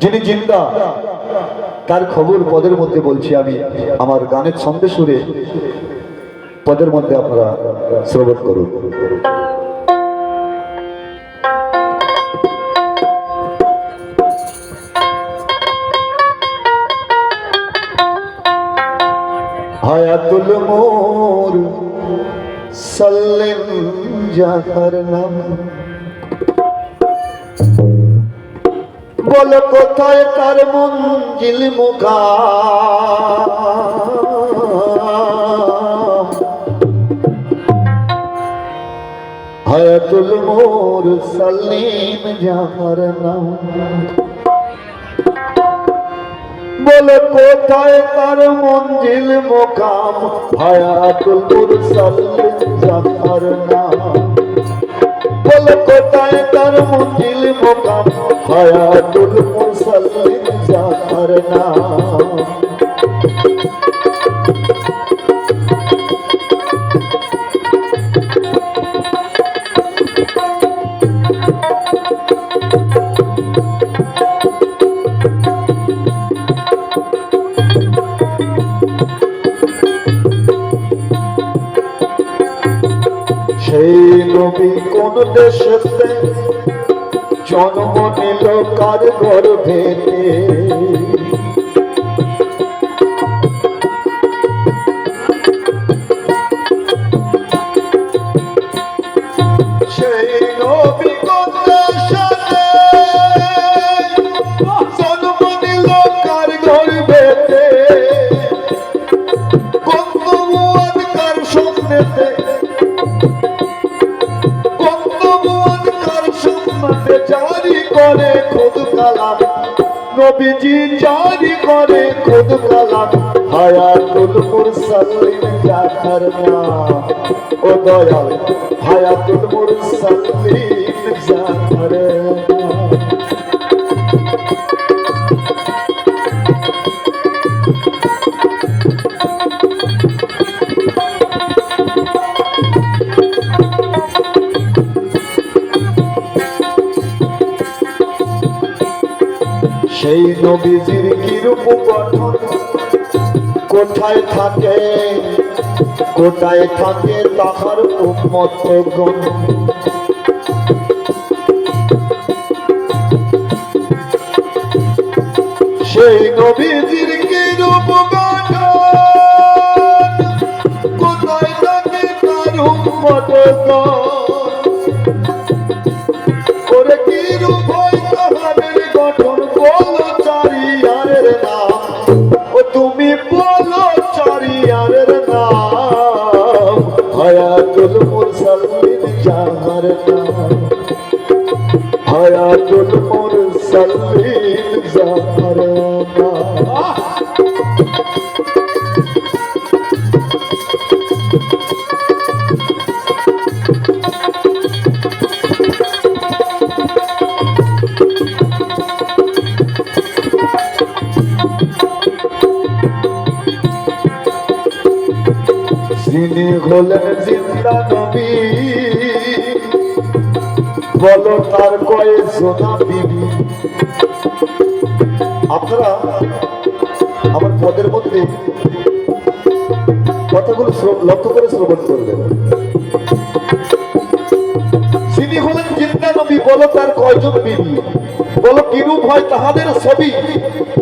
যিনি জিন্দা, তার খবর পদের মধ্যে বলছি আমি। আমার গানের ছন্দে সুরে পদের মধ্যে আপনারা শ্রবণ করুন। হায়াতুল মোর সাল্লেন যাহার নাম। বল কোথায় তার মঞ্জিল মুখা? হায়াতুল মোর সাল্লিম যাহার নাম। বল, কোথায় তার মঞ্জিল মোকাম? হায়াতুল মুরসাল জাফর নাম। বলে, কোথায় তার মঞ্জিল মোকাম? হায়াতুল মুরসাল জাফর নাম। নবী কোন দেশেতে জন্ম নিল কার গর্ভেতে নবীজি জারি করে খুদ কালাম হায়াতুল মুরসালিন জাকার নাম ও দয়াল হায়াতুল মুরসালিন জাকার সেই নবীজির কিরূপ গঠন কোথায় থাকে কোথায় থাকে তাহার উম্মতগণ সেই নবীজির কিরূপ গঠন কোথায় থাকে তার ওরে তুমি যিনি হলেন জিন্দা নবী বলো তার কয়ে সোনা বিবি আপনারা আমার পদের মধ্যে কথাগুলো লক্ষ্য করে শ্রবণ করবেন যিনি হলেন জিন্দা নবী বলো তার কয়জন বিবি বলো কিরূপ হয় তাহাদের ছবি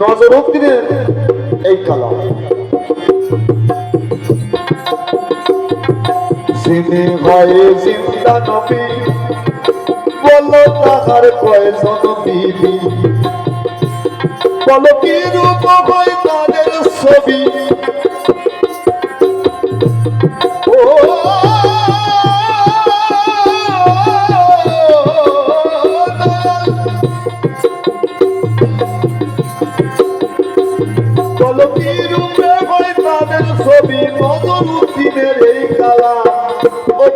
নজর দিনের এই কালাম যিনি হয় চিন্তা নবী। বলো তাহার প্রয়োজন বিবি বলো কি রূপ হয় তাদের ছবি।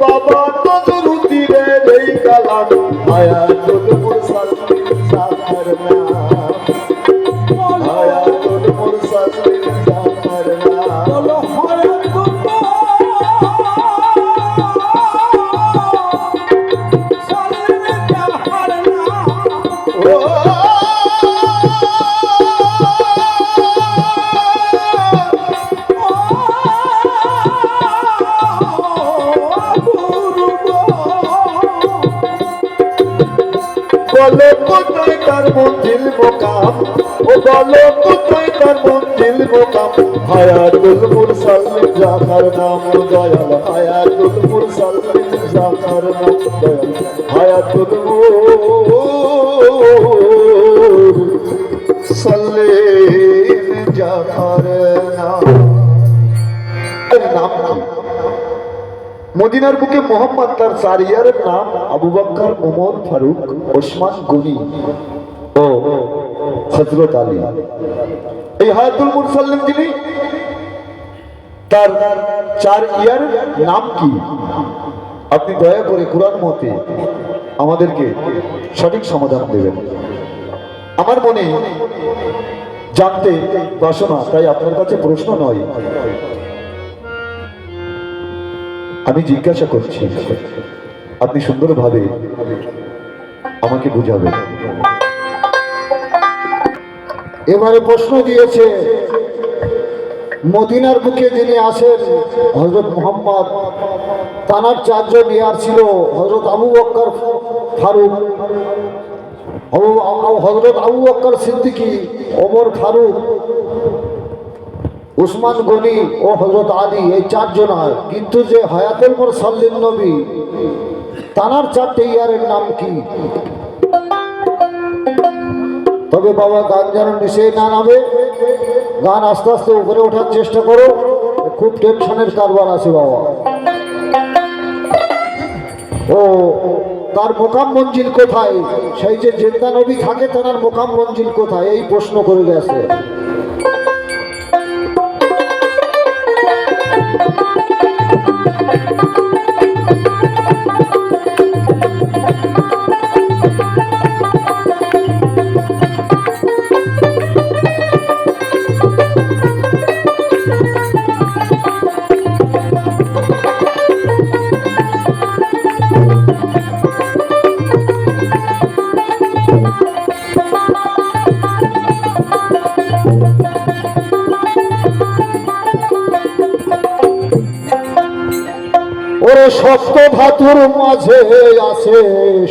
বাবা নজর উদ্দিনের এই কালাম হায়াতুল মুরসালিন তার মঞ্জিল মোকাম। ও বলো কোথায় তার মঞ্জিল মোকাম? হায়াতুল মুরসালিন জাকার নাম, দয়াল হায়াতুল মুরসালিন জাকার নাম, দয়াল হায়াতুল মুরসালিন জাকার নাম। নাম নাম। মদিনার বুকে মোহাম্মদ তার চার ইয়ারের নাম, আবু বকর ওমর ফারুক, ওসমান, গনি। ও এই হায়াতুল মুরসাল্লিম যিনি, তার চার ইয়ার নাম কি? আপনি দয়া করে কোরআন মতে আমাদেরকে সঠিক সমাধান দেবেন। আমার মনে জানতে বাসনা, তাই আপনার কাছে প্রশ্ন নয়। আমি জিজ্ঞাসা করছি, আপনি সুন্দরভাবে আমাকে বুঝাবেন। এবারে প্রশ্ন দিয়েছে, মদিনার বুকে যিনি আসেন হজরত মোহাম্মদ, তানার চারজন ইয়ার ছিল হজরত আবু বক্কর ফারুক হজরত আবু বক্কর সিদ্দিকী, ওমর ফারুক, উসমান গনি ও হজরত আলী, এই চারজন হয়। কিন্তু যে হায়াতুল মোর সাল্লিম নবী, তানার চারটে ইয়ারের নাম কি? তবে বাবা গান যেন নিচে না নামে, গান আস্তে আস্তে উপরে ওঠার চেষ্টা করো, খুব টেনশনের কারবার আছে বাবা। ও, তার মোকাম মঞ্জিল কোথায়? সেই যে জেন্দা নবী থাকে, তার মোকাম মঞ্জিল কোথায়? এই প্রশ্ন করে গেছে। সপ্ত ধাতুর মাঝে আছে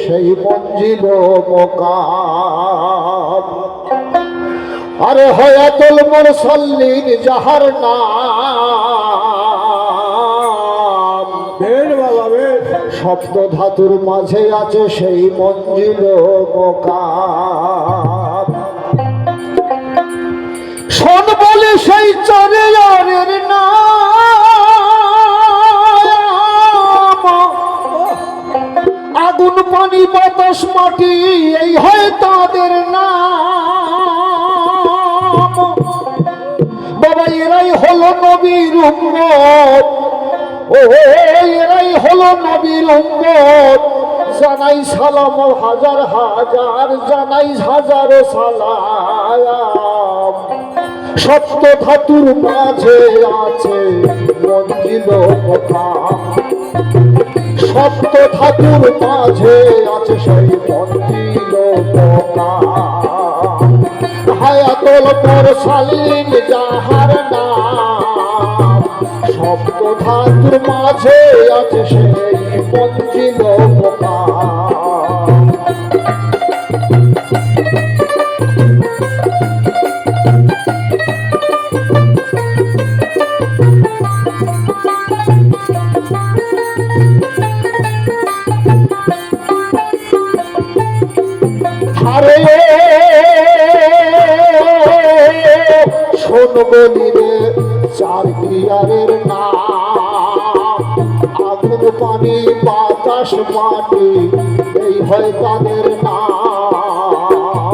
সেই মঞ্জিল মোকাম। আরে হয়াতুল মুরসাল্লিন যাহার নাম। সপ্ত ধাতুর মাঝে আছে সেই মঞ্জিল মোকাম। শোন বলে সেই চরেয়ারের পানি বাতাস মাটি, এই হয় তাদের নাম। বাবা, এরাই হলো নবীর উম্মত। ও, এরাই হলো নবীর উম্মত। জানাই সালাম হাজার হাজার, জানাই হাজার সালাম। সপ্ত ধাতুর মাঝে আছে মঞ্জিল মোকাম সপ্ত ধাতুর মাঝে আছে সেই মন্দির হায়াতল পর সালিন যাহার নাম। সপ্ত ধাতুর মাঝে আছে সেই মঞ্জিল নাম আগুন পানি, বাতাস মাটি এই হয় তাদের নাম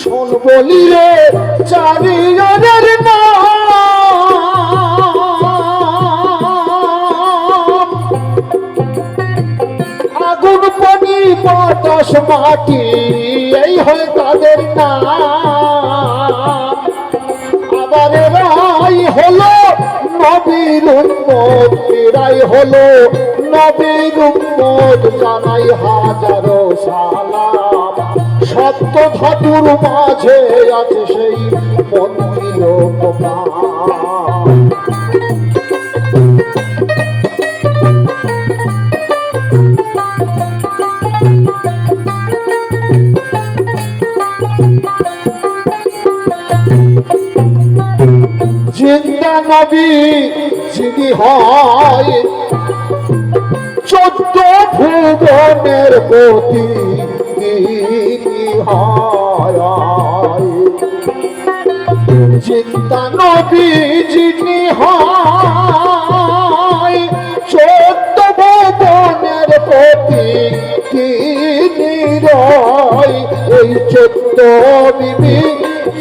শোন বলিরে চার ইয়ারের নাম। আগুন পানি, বাতাস মাটি এই হয় তাদের নাম। তারাই হলো, নবীর উম্মত জানাই হাজার সালাম। সত্য ধাতুর মাঝে আছে সেই মন্দির জিন্দা নবী যিনি হয়। চোদ্দ ভুবনের হয়। চিন্তা নবী যিনি হয়, চোদ্দ ভুবনের প্রতি তিনি এই চোদ্দ বিবি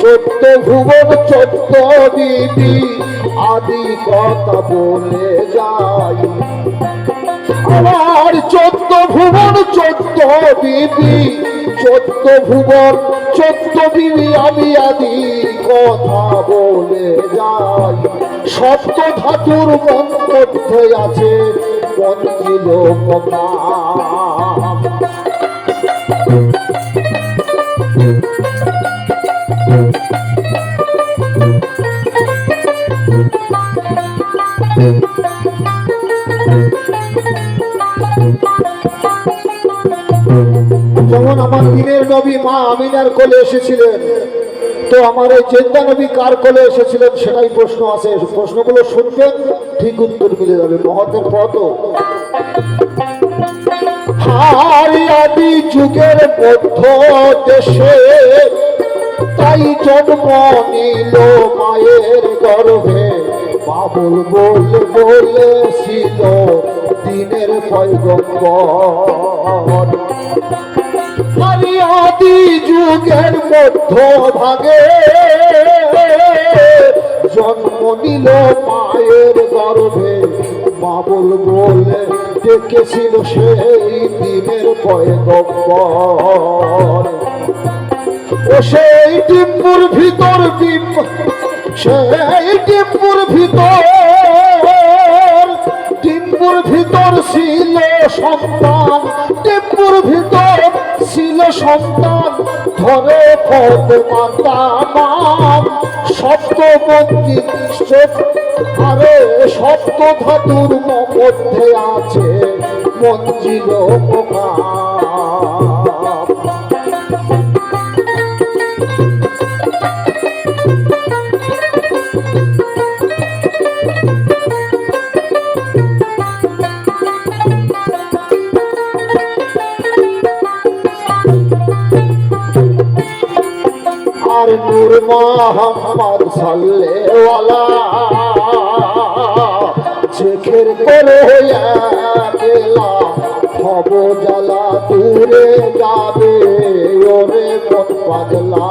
চোদ্দ ভুবন, চোদ্দ বিবি আদি কথা বলে যায় আমার চোদ্দ ভুবন, চোদ্দ বিবি, চোদ্দ ভুবন, চোদ্দ বিবি, আমি আদি কথা বলে যাই। সপ্ত ধাতুর মধ্যে আছে পঞ্চিল প্রণাম নবী মা আমিনার কোলে এসেছিলেন। তো আমার এই জেন্দা নবী কার কোলে এসেছিলেন সেটাই প্রশ্ন আছে। প্রশ্নগুলো শুনবেন ঠিক উত্তর মিলে যাবে। মহতের পথ হারি আদি যুগের মধ্য দেশে, তাই জন্ম নিল মায়ের গর্ভে। বাবুল বল বলেছিল দিনের পয়গম্বর। আদি যুগের মধ্য ভাগে জন্ম নিল মায়ের গর্ভে। বাবুল বলে ডেকেছিল সেই দিনের পয়গম্বর। ও সেই ডিম্বুর ভিতর ডিম্ব সেই ডিম্বুর ভিতর ডিম্বুর ভিতর ছিল সন্তান। ছিল সন্তান ধরে পদ মাতা নাম সপ্ত মন্দির আরে সপ্ত ধাতুর মধ্যে আছে মঞ্জিল মোকাম নূর মোহাম্মদ সাল্লেওয়ালা। শেখের করে গেলা হব জ্বালা, দূরে যাবে ওরে মন পাগলা।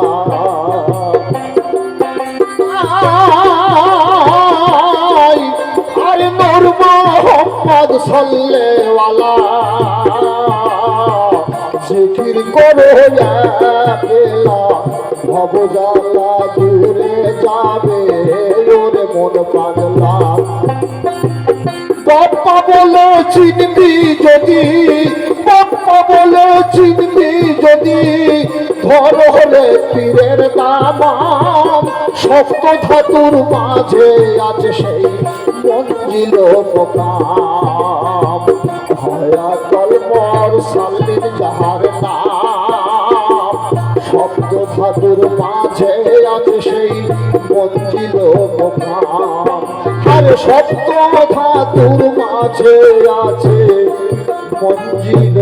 আরে নূর মোহাম্মদ সাল্লেওয়ালা। জিকির করে ভবজালা দূরে যাবে ওরে মন পাগলা বাপ্পা বলে চিনবি যদি, বাপ্পা বলে চিনবি যদি, ধর হলে পীরের নাম সপ্ত ধাতুর মাঝে আছে সেই মঞ্জিল মোকাম হয়া কলমর সাল্লিন সপ্ত ধাতুর মাঝে আছে সেই মঞ্জিল আর সপ্ত ধাতুর মাঝে আছে মঞ্জিল